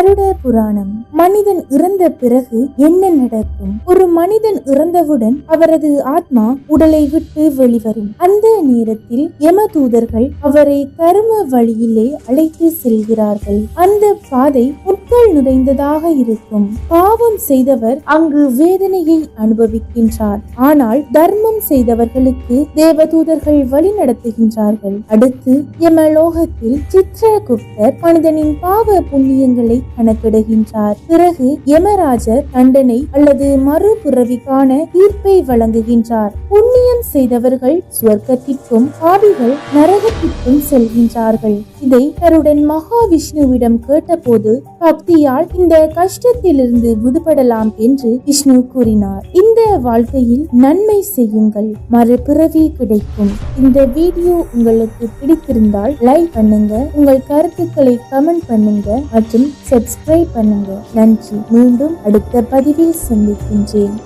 கருட புராணம். மனிதன் இறந்த பிறகு என்ன நடக்கும்? ஒரு மனிதன் இறந்தவுடன் அவரது ஆத்மா உடலை விட்டு வெளிவரும். அந்த நேரத்தில் யமதூதர்கள் அவரை கரும வழியிலே அழைத்து செல்கிறார்கள். அந்த பாதை முட்கள் நிறைந்ததாக இருக்கும். பாவம் செய்தவர் அங்கு வேதனையை அனுபவிக்கின்றார். ஆனால் தர்மம் செய்தவர்களுக்கு தேவதூதர்கள் வழி நடத்துகின்றார்கள். அடுத்து யமலோகத்தில் சித்ரகுப்தர் மனிதனின் பாவ புண்ணியங்களை கணக்கிடுகின்றார். பிறகு யமராஜர் தண்டனை அல்லது மறுபிறவிக்கான தீர்ப்பை வழங்குகின்றார். புண்ணியம் செய்தவர்கள் சுவர்க்கத்திற்கும் பாவிகள் நரகத்திற்கும் செல்கின்றார்கள். இதை கருடன் மகாவிஷ்ணுவிடம் கேட்டபோது பக்தியால் இந்த கஷ்டத்திலிருந்து விடுபடலாம் என்று விஷ்ணு கூறினார். இந்த வாழ்க்கையில் நன்மை செய்யுங்கள். மறுபிறவி கிடைக்கும். இந்த வீடியோ உங்களுக்கு பிடித்திருந்தால் லைக் பண்ணுங்க. உங்கள் கருத்துக்களை கமெண்ட் பண்ணுங்க மற்றும் சப்ஸ்கிரைப் பண்ணுங்க. நன்றி. மீண்டும் அடுத்த பதிவில் சந்திக்கின்றேன்.